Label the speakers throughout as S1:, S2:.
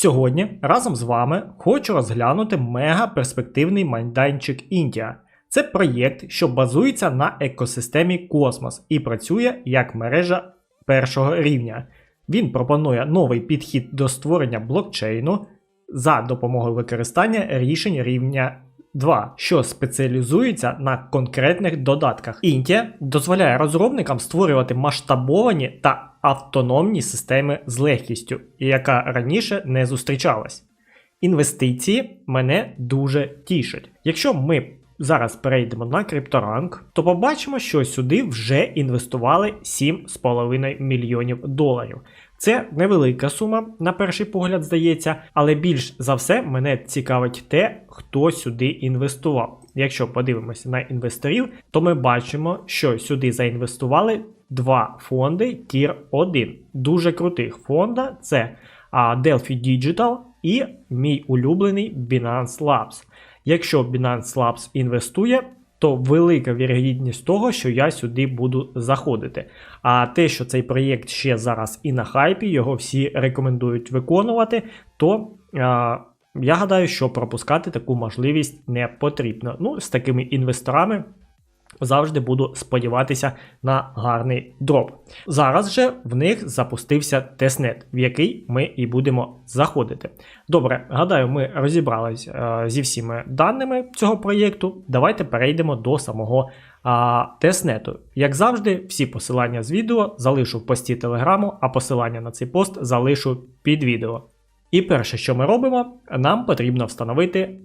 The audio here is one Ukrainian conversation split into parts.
S1: Сьогодні разом з вами хочу розглянути мега перспективний майданчик Індія. Це проєкт, що базується на екосистемі Космос і працює як мережа першого рівня. Він пропонує новий підхід до створення блокчейну за допомогою використання рішень рівня 2, що спеціалізується на конкретних додатках. Інтія дозволяє розробникам створювати масштабовані та автономні системи з легкістю, яка раніше не зустрічалась. Інвестиції мене дуже тішать. Якщо ми зараз перейдемо на крипторанк, то побачимо, що сюди вже інвестували 7,5 мільйонів доларів. Це невелика сума, на перший погляд, здається, але більш за все мене цікавить те, хто сюди інвестував. Якщо подивимося на інвесторів, то ми бачимо, що сюди заінвестували два фонди Tier 1. Дуже крутих фонда. Це Delphi Digital і мій улюблений Binance Labs. Якщо Binance Labs інвестує, то велика вірогідність того, що я сюди буду заходити. А те, що цей проєкт ще зараз і на хайпі, його всі рекомендують виконувати, то а, я гадаю, що пропускати таку можливість не потрібно. Ну, з такими інвесторами. Завжди буду сподіватися на гарний дроп. Зараз же в них запустився тестнет, в який ми і будемо заходити. Добре, гадаю, ми розібрались е, зі всіма даними цього проєкту. Давайте перейдемо до самого е, тестнету. Як завжди, всі посилання з відео залишу в пості телеграму, а посилання на цей пост залишу під відео. І перше, що ми робимо, нам потрібно встановити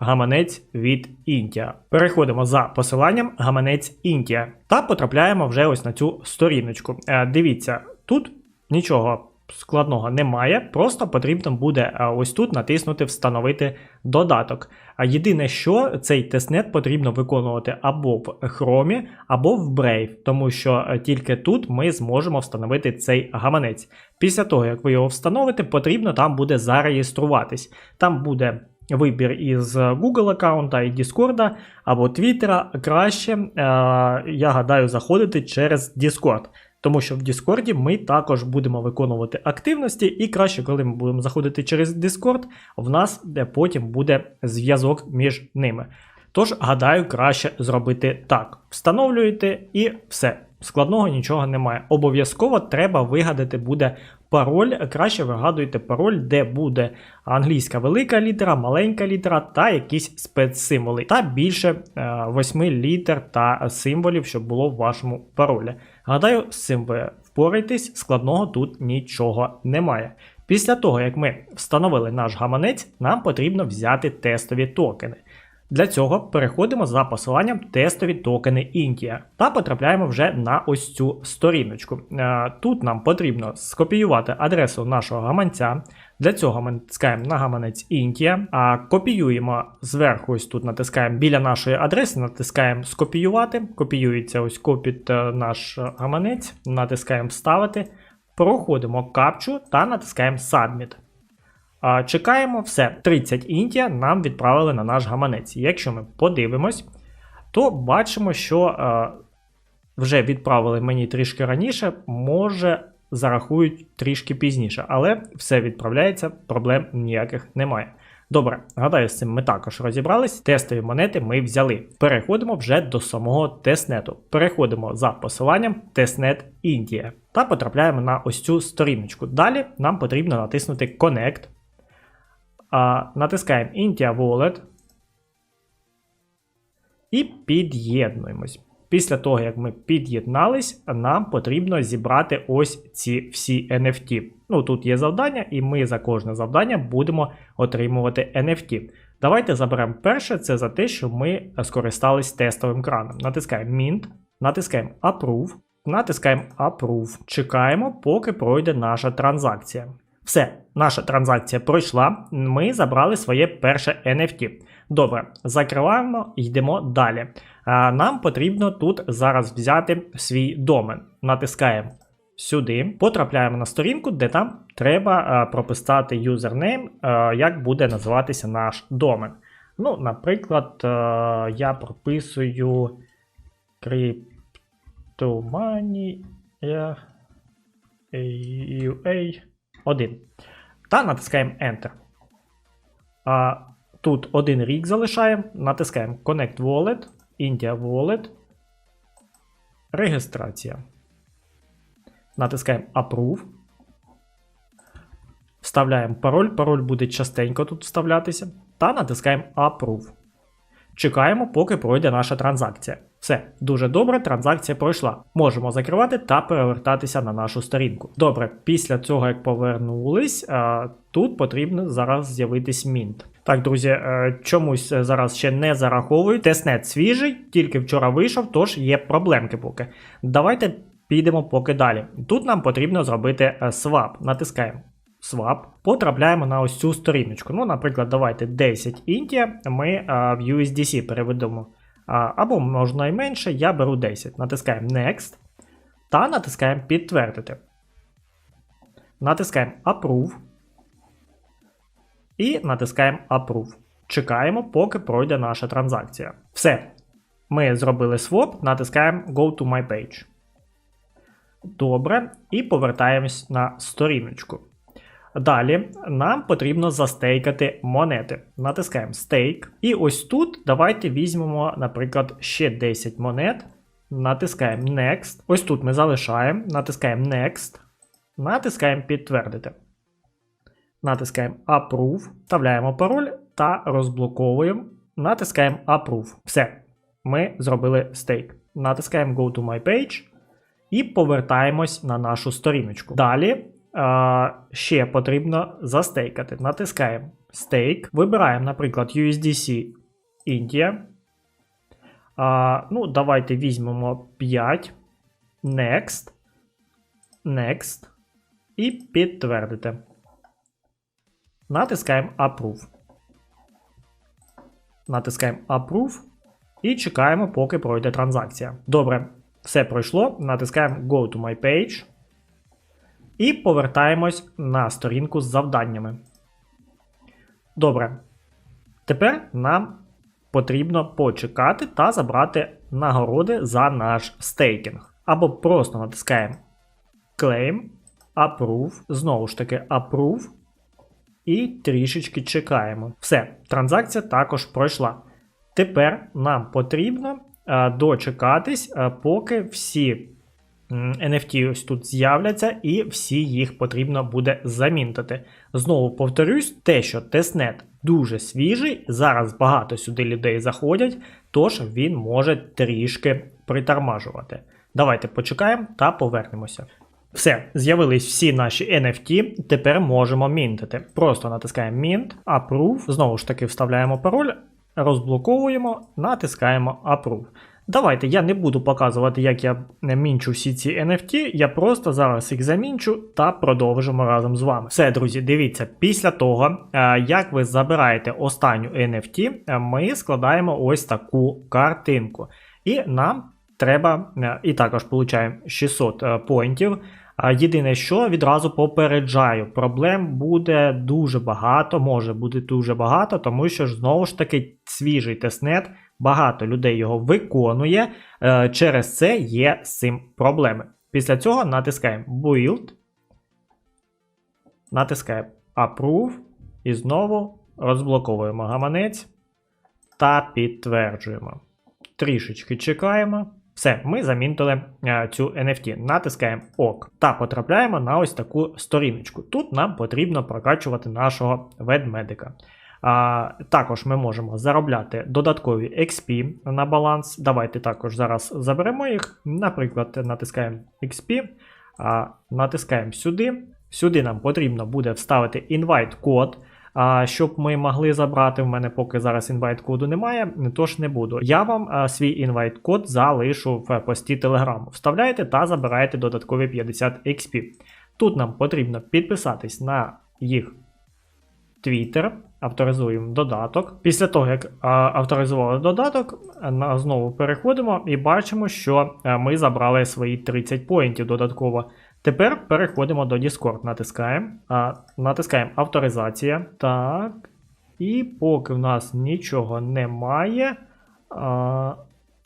S1: гаманець від Інтія. Переходимо за посиланням гаманець Інтія та потрапляємо вже ось на цю сторіночку. Е, дивіться, тут нічого. Складного немає, просто потрібно буде е, ось тут натиснути Встановити додаток. А єдине, що цей тестнет потрібно виконувати або в Chrome, або в Brave, тому що е, тільки тут ми зможемо встановити цей гаманець. Після того, як ви його встановите, потрібно там буде зареєструватись. Там буде вибір із Google аккаунта і Discord або Twitter, краще, е, я гадаю, заходити через Discord. Тому що в Discord ми також будемо виконувати активності, і краще, коли ми будемо заходити через Discord, в нас потім буде зв'язок між ними. Тож, гадаю, краще зробити так. Встановлюєте і все. Складного нічого немає. Обов'язково треба вигадати буде пароль. Краще вигадуйте пароль, де буде англійська велика літера, маленька літера та якісь спецсимволи. Та більше 8 е, літер та символів, щоб було в вашому паролі. Гадаю, з цим ви впораєтесь, складного тут нічого немає. Після того, як ми встановили наш гаманець, нам потрібно взяти тестові токени. Для цього переходимо за посиланням тестові токени Індія та потрапляємо вже на ось цю сторіночку. Е, тут нам потрібно скопіювати адресу нашого гаманця. Для цього ми натискаємо на гаманець Індія, а копіюємо зверху, ось тут натискаємо біля нашої адреси, натискаємо скопіювати. Копіюється ось копіт е, наш гаманець, натискаємо Вставити, проходимо капчу та натискаємо Submit. Чекаємо все. 30 Індія нам відправили на наш гаманець. Якщо ми подивимось, то бачимо, що е, вже відправили мені трішки раніше, може зарахують трішки пізніше, але все відправляється, проблем ніяких немає. Добре, гадаю, з цим ми також розібрались. Тестові монети ми взяли. Переходимо вже до самого тестнету. Переходимо за посиланням Тестнет Індія та потрапляємо на ось цю сторіночку. Далі нам потрібно натиснути Connect. Натискаємо Intia Wallet і під'єднуємось. Після того, як ми під'єднались, нам потрібно зібрати ось ці всі NFT. Ну, тут є завдання, і ми за кожне завдання будемо отримувати NFT. Давайте заберемо перше, це за те, що ми скористались тестовим краном. Натискаємо Mint. Натискаємо Approve. Натискаємо Approve. Чекаємо, поки пройде наша транзакція. Все, наша транзакція пройшла. Ми забрали своє перше NFT. Добре, закриваємо йдемо далі. Нам потрібно тут зараз взяти свій домен. Натискаємо сюди, потрапляємо на сторінку, де нам треба прописати юзернейм, як буде називатися наш домен. Ну, наприклад, я прописую Cryptomania UA 1. Та натискаємо Enter. А, тут один рік залишаємо, натискаємо Connect Wallet, India Wallet, реєстрація. Натискаємо Approve. Вставляємо пароль. Пароль буде частенько тут вставлятися. Та натискаємо Approve. Чекаємо, поки пройде наша транзакція. Все, дуже добре, транзакція пройшла. Можемо закривати та перевертатися на нашу сторінку. Добре, після цього, як повернулись, тут потрібно зараз з'явитись Mint. Так, друзі, е, чомусь е, зараз ще не зараховують. Тестнет свіжий, тільки вчора вийшов, тож є проблемки поки. Давайте підемо поки далі. Тут нам потрібно зробити е, свап. Натискаємо swap, потрапляємо на ось цю сторіночку. Ну, наприклад, давайте 10 Інтія ми в USDC переведемо. Або можна і менше, я беру 10. Натискаємо Next та натискаємо Підтвердити. Натискаємо Approve. І натискаємо Approve. Чекаємо, поки пройде наша транзакція. Все. Ми зробили своп, натискаємо Go to my page. Добре. І повертаємось на сторіночку. Далі нам потрібно застейкати монети. Натискаємо Stake. І ось тут давайте візьмемо, наприклад, ще 10 монет. Натискаємо Next. Ось тут ми залишаємо. Натискаємо Next. Натискаємо Підтвердити. Натискаємо Approve. Вставляємо пароль та розблоковуємо. Натискаємо Approve. Все. Ми зробили стейк. Натискаємо Go to my page. І повертаємось на нашу сторіночку. Далі а, ще потрібно застейкати. Натискаємо стейк. Вибираємо, наприклад, USDC India. А, ну, Давайте візьмемо 5. Next. Next. І підтвердити. Натискаємо Approve. Натискаємо Approve. І чекаємо, поки пройде транзакція. Добре, все пройшло. Натискаємо Go to my page. І повертаємось на сторінку з завданнями. Добре. Тепер нам потрібно почекати та забрати нагороди за наш стейкінг. Або просто натискаємо Claim, Approve, знову ж таки Approve. І трішечки чекаємо. Все, транзакція також пройшла. Тепер нам потрібно дочекатись, поки всі NFT ось тут з'являться, і всі їх потрібно буде замінтити. Знову повторюсь, те, що тестнет дуже свіжий, зараз багато сюди людей заходять, тож він може трішки притормажувати. Давайте почекаємо та повернемося. Все, з'явились всі наші NFT, тепер можемо мінтити. Просто натискаємо Mint, Approve, знову ж таки вставляємо пароль, розблоковуємо, натискаємо Approve. Давайте я не буду показувати, як я мінчу всі ці NFT, я просто зараз їх замінчу та продовжимо разом з вами. Все, друзі, дивіться, після того, е, як ви забираєте останню NFT, е, ми складаємо ось таку картинку. І нам треба, е, і також получаємо 600 е, поінтів. Єдине, що відразу попереджаю, проблем буде дуже багато, може бути дуже багато, тому що ж знову ж таки свіжий тестнет, багато людей його виконує. е, Через це є з цим проблеми. Після цього натискаємо Build, натискаємо Approve і знову розблоковуємо гаманець та підтверджуємо. Трішечки чекаємо. Все, ми замінтили е, цю NFT. Натискаємо ОК та потрапляємо на ось таку сторіночку. Тут нам потрібно прокачувати нашого ведмедика. А, Також ми можемо заробляти додаткові XP на баланс. Давайте також зараз заберемо їх. Наприклад, натискаємо XP, а, натискаємо сюди. Сюди нам потрібно буде вставити invite код. А щоб ми могли забрати, в мене поки зараз інвайт коду немає, тож не буду. Я вам а, свій інвайт код залишу в пості Telegram. Вставляєте та забираєте додаткові 50 XP. Тут нам потрібно підписатись на їх Twitter, авторизуємо додаток. Після того, як авторизували додаток, знову переходимо і бачимо, що а, ми забрали свої 30 поінтів додатково. Тепер переходимо до Discord, натискаємо, натискаємо авторизація. Так. І поки в нас нічого немає,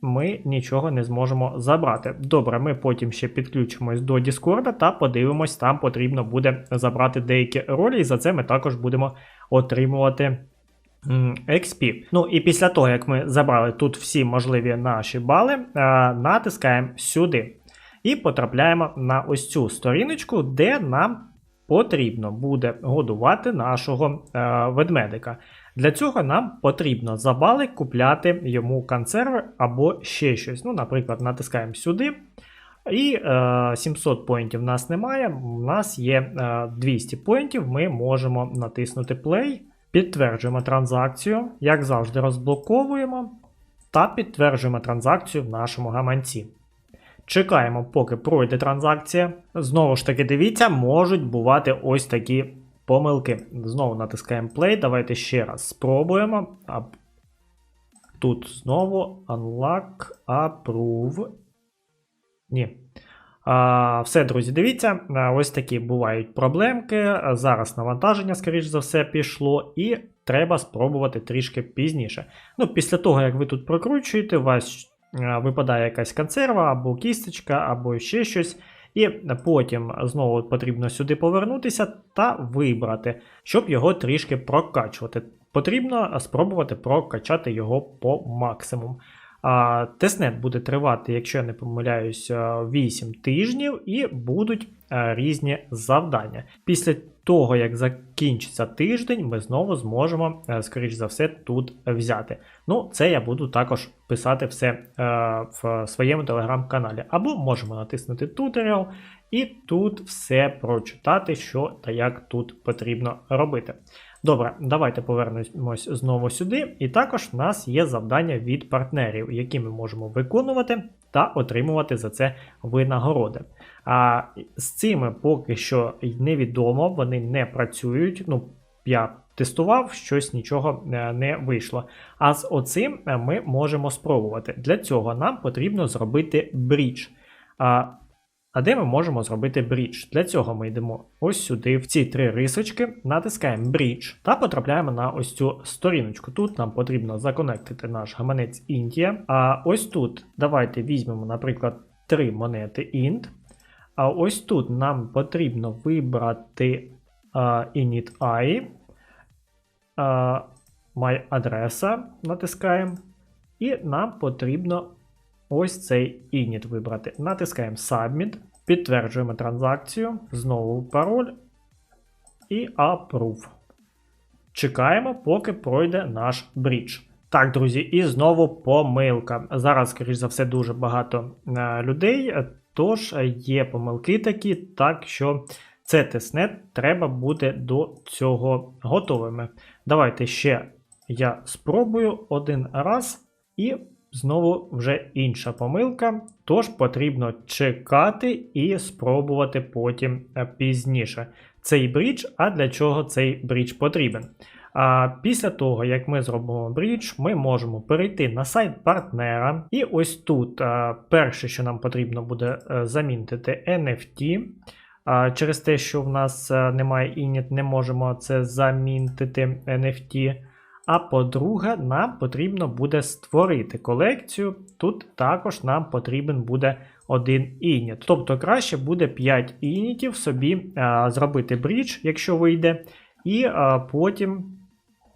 S1: ми нічого не зможемо забрати. Добре, ми потім ще підключимось до Discord та подивимось, там потрібно буде забрати деякі ролі, і за це ми також будемо отримувати. XP. Ну і після того, як ми забрали тут всі можливі наші бали, е, натискаємо сюди. І потрапляємо на ось цю сторіночку, де нам потрібно буде годувати нашого е, ведмедика. Для цього нам потрібно за бали купляти йому консерви або ще щось. Ну, наприклад, натискаємо сюди. І е, 700 поінтів в нас немає. У нас є е, 200 поінтів. Ми можемо натиснути Play, підтверджуємо транзакцію, як завжди, розблоковуємо та підтверджуємо транзакцію в нашому гаманці. Чекаємо, поки пройде транзакція. Знову ж таки, дивіться, можуть бувати ось такі помилки. Знову натискаємо Play. Давайте ще раз спробуємо. Тут знову Unlock, Approve. Ні. А, все, друзі, дивіться, ось такі бувають проблемки. Зараз навантаження, скоріш за все, пішло, і треба спробувати трішки пізніше. Ну, Після того, як ви тут прокручуєте, у вас випадає якась консерва, або кісточка, або ще щось. І потім знову потрібно сюди повернутися та вибрати, щоб його трішки прокачувати. Потрібно спробувати прокачати його по максимуму. Тестнет буде тривати, якщо я не помиляюсь, 8 тижнів, і будуть різні завдання. Після того, як закінчиться тиждень, ми знову зможемо, скоріш за все, тут взяти. Ну, це я буду також писати все а, в своєму телеграм-каналі. Або можемо натиснути туторіал і тут все прочитати, що та як тут потрібно робити. Добре, давайте повернемось знову сюди. І також в нас є завдання від партнерів, які ми можемо виконувати та отримувати за це винагороди. А з цими поки що невідомо, вони не працюють. Ну, я тестував, щось нічого е, не вийшло. А з оцим е, ми можемо спробувати. Для цього нам потрібно зробити брідж. А де ми можемо зробити брідж? Для цього ми йдемо ось сюди, в ці три рисочки, натискаємо брідж та потрапляємо на ось цю сторіночку. Тут нам потрібно законектити наш гаманець India. А ось тут давайте візьмемо, наприклад, три монети Int. А ось тут нам потрібно вибрати uh, init.ai, uh, my адреса натискаємо. І нам потрібно ось цей init вибрати. Натискаємо Submit, підтверджуємо транзакцію, знову пароль і Approve. Чекаємо, поки пройде наш брідж. Так, друзі, і знову помилка. Зараз, скоріш за все, дуже багато е, людей, тож є помилки такі, так що це тестнет треба бути до цього готовими. Давайте ще я спробую один раз і Знову вже інша помилка, тож потрібно чекати і спробувати потім е, пізніше цей брідж, а для чого цей брідж потрібен. А після того, як ми зробимо брідж, ми можемо перейти на сайт партнера. І ось тут а, е, перше, що нам потрібно буде е, замінити NFT. А, через те, що в нас немає init, не можемо це замінтити NFT. А по-друге, нам потрібно буде створити колекцію. Тут також нам потрібен буде один ініт. Тобто краще буде 5 інітів собі а, зробити брідж, якщо вийде, і а, потім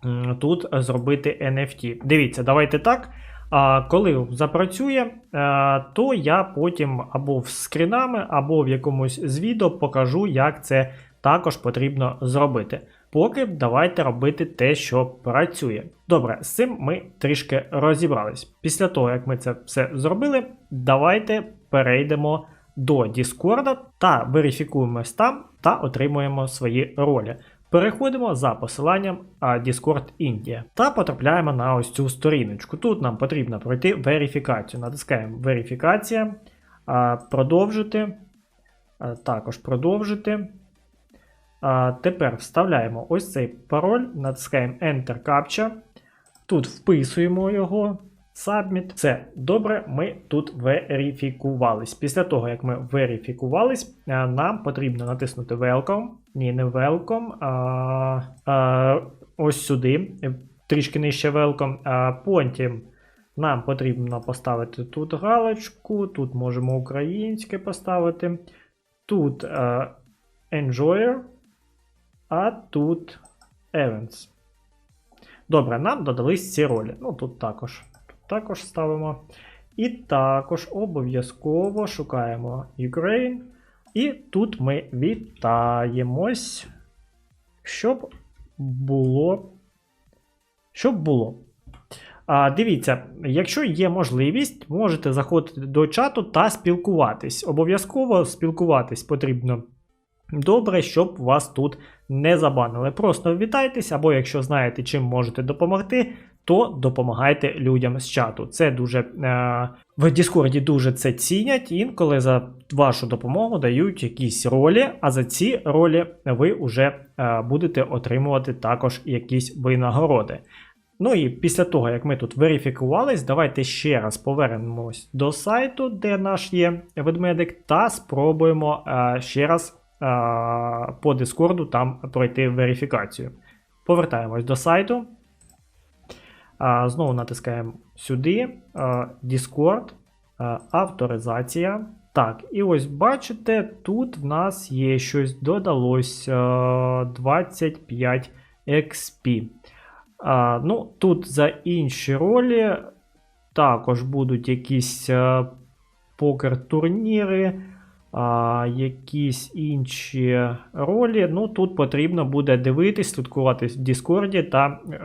S1: м, тут зробити NFT. Дивіться, давайте так. А коли запрацює, а, то я потім або в скрінами, або в якомусь з відео покажу, як це також потрібно зробити. Поки давайте робити те, що працює. Добре, з цим ми трішки розібрались. Після того, як ми це все зробили, давайте перейдемо до Discord та верифікуємось там та отримуємо свої ролі. Переходимо за посиланням Discord India та потрапляємо на ось цю сторіночку. Тут нам потрібно пройти верифікацію. Натискаємо верифікація, продовжити, також продовжити. А, тепер вставляємо ось цей пароль, натискаємо Enter Captcha. Тут вписуємо його. Submit. Все добре, ми тут верифікувались. Після того, як ми верифікувались, е, нам потрібно натиснути Welcome. Ні, не Welcome, а, а ось сюди, е, трішки нижче Welcome. Потім нам потрібно поставити тут галочку, тут можемо українське поставити. Тут а, Enjoyer, а тут Events. Добре, нам додались ці ролі. Ну, тут також. Тут також ставимо. І також обов'язково шукаємо Ukraine. І тут ми вітаємось, щоб було. Щоб було. А, Дивіться, якщо є можливість, можете заходити до чату та спілкуватись. Обов'язково спілкуватись потрібно добре, щоб вас тут не забанили. Просто вітайтесь, або якщо знаєте, чим можете допомогти, то допомагайте людям з чату. Це дуже е, в Діскорді дуже це цінять. Інколи за вашу допомогу дають якісь ролі, а за ці ролі ви вже е, будете отримувати також якісь винагороди. Ну і після того, як ми тут верифікувались, давайте ще раз повернемось до сайту, де наш є ведмедик, та спробуємо е, ще раз по Дискорду там пройти верифікацію. Повертаємось до сайту. Е, знову натискаємо сюди е, Discord, е, авторизація. Так, і ось бачите, тут в нас є щось додалось е, 25 XP. Ну, Тут за інші ролі також будуть якісь покер-турніри, а, якісь інші ролі. Ну, Тут потрібно буде дивитись, слідкувати в Діскорді та е,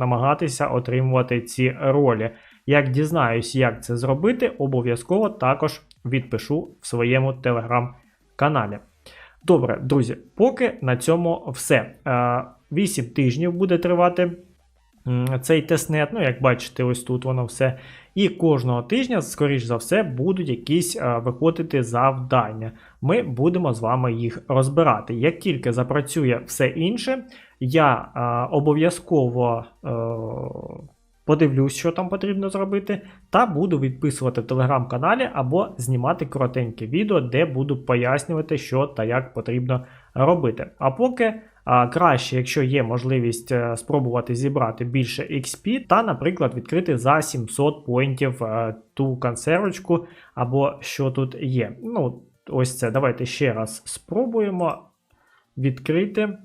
S1: намагатися отримувати ці ролі. Як дізнаюсь, як це зробити, обов'язково також відпишу в своєму телеграм-каналі. Добре, друзі, поки на цьому все. Е, 8 тижнів буде тривати цей тестнет. Ну, як бачите, ось тут воно все. І кожного тижня, скоріш за все, будуть якісь а, виходити завдання. Ми будемо з вами їх розбирати. Як тільки запрацює все інше, я а, обов'язково. А, Подивлюсь, що там потрібно зробити, та буду відписувати в телеграм-каналі або знімати коротеньке відео, де буду пояснювати, що та як потрібно робити. А поки краще, якщо є можливість е, спробувати зібрати більше XP, та, наприклад, відкрити за 700 поінтів е, ту консервочку, або що тут є. Ну, ось це. Давайте ще раз спробуємо відкрити.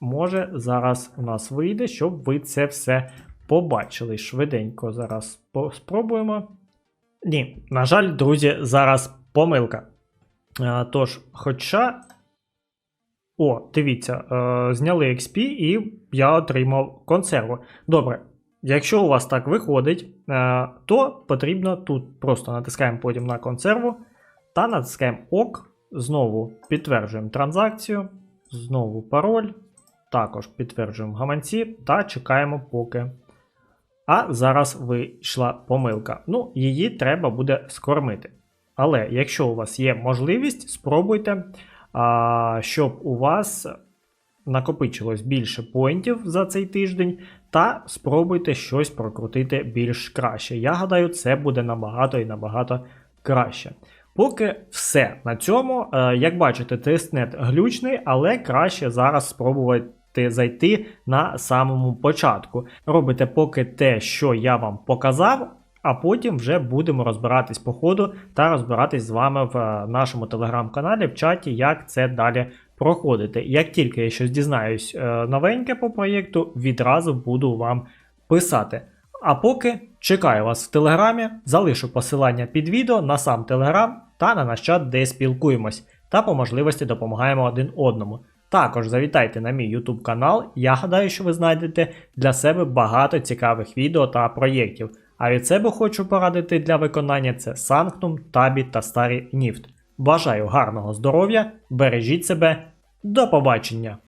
S1: Може, зараз у нас вийде, щоб ви це все побачили. Швиденько зараз спробуємо. Ні, на жаль, друзі, зараз помилка. А, тож, хоча. О, дивіться, е, зняли XP і я отримав консерву. Добре, якщо у вас так виходить, е, то потрібно тут просто натискаємо потім на консерву та натискаємо ОК. Знову підтверджуємо транзакцію, знову пароль. Також підтверджуємо гаманці та чекаємо, поки. А зараз вийшла помилка. Ну, її треба буде скормити. Але якщо у вас є можливість, спробуйте щоб у вас накопичилось більше поінтів за цей тиждень, та спробуйте щось прокрутити більш краще. Я гадаю, це буде набагато і набагато краще. Поки все на цьому, е, як бачите, тестнет глючний, але краще зараз спробувати зайти на самому початку. Робите поки те, що я вам показав, а потім вже будемо розбиратись по ходу та розбиратись з вами в е, нашому телеграм-каналі в чаті, як це далі проходити. Як тільки я щось дізнаюсь е, новеньке по проєкту, відразу буду вам писати. А поки чекаю вас в телеграмі, залишу посилання під відео на сам телеграм та на наш чат, де спілкуємось, та по можливості допомагаємо один одному. Також завітайте на мій YouTube канал, я гадаю, що ви знайдете для себе багато цікавих відео та проєктів. А від себе хочу порадити для виконання це Санктум, Табі та Старий Ніфт. Бажаю гарного здоров'я, бережіть себе, до побачення!